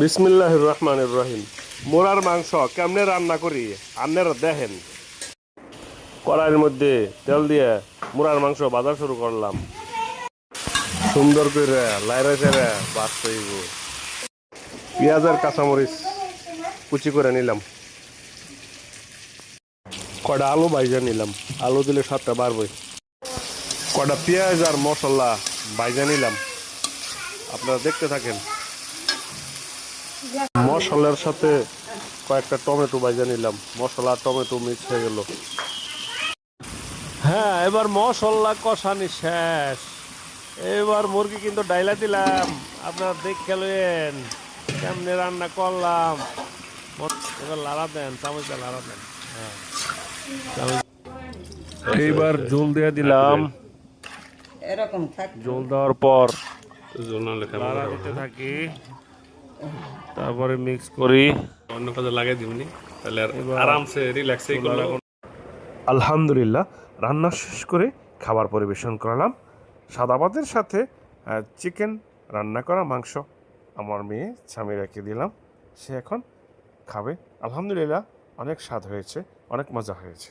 বিসমিল্লাহ রহমান রহিম। মোরার মাংস কেমনে রান্না করি? আপনারা দেখেন। কড়াইয়ের মধ্যে তেল দিয়ে মুরার মাংস বাজার শুরু করলাম। সুন্দর করে লাইরা চেরা বাঁচতে পেঁয়াজ আর কাঁচামরিচ কুচি করে নিলাম। কটা আলু ভাইজা নিলাম। আলু দিলে স্বাদটা বাড়বে কটা পেঁয়াজ আর মশলা ভাইজা নিলাম। আপনারা দেখতে থাকেন। মশলার সাথে কয়েকটা টমেটো ভাজা নিলাম। মশলা আর টমেটো মিক্স হয়ে গেল। হ্যাঁ এবার মশলা কষানি শেষ। এবার মুরগি কিন্তু ডাইলা দিলাম। আপনারা দেখে লইন কেমনে রান্না করলাম। এবার লাড়া দেন চামচ লাড়া দেন। হ্যাঁ। এইবার জল দিয়ে দিলাম। এরকম জল দেওয়ার পর জন্য লেখা লাড়া দিতে থাকি। তারপরে মিক্স করি। অন্য কাজে লাগাই দিবনি তাহলে আরামসে রিল্যাক্সে আলহামদুলিল্লাহ রান্না শেষ করে খাবার পরিবেশন করলাম। সাদা ভাতের সাথে চিকেন রান্না করা মাংস আমার মেয়ে স্বামী রেখে দিলাম। সে এখন খাবে। আলহামদুলিল্লাহ অনেক স্বাদ হয়েছে অনেক মজা হয়েছে।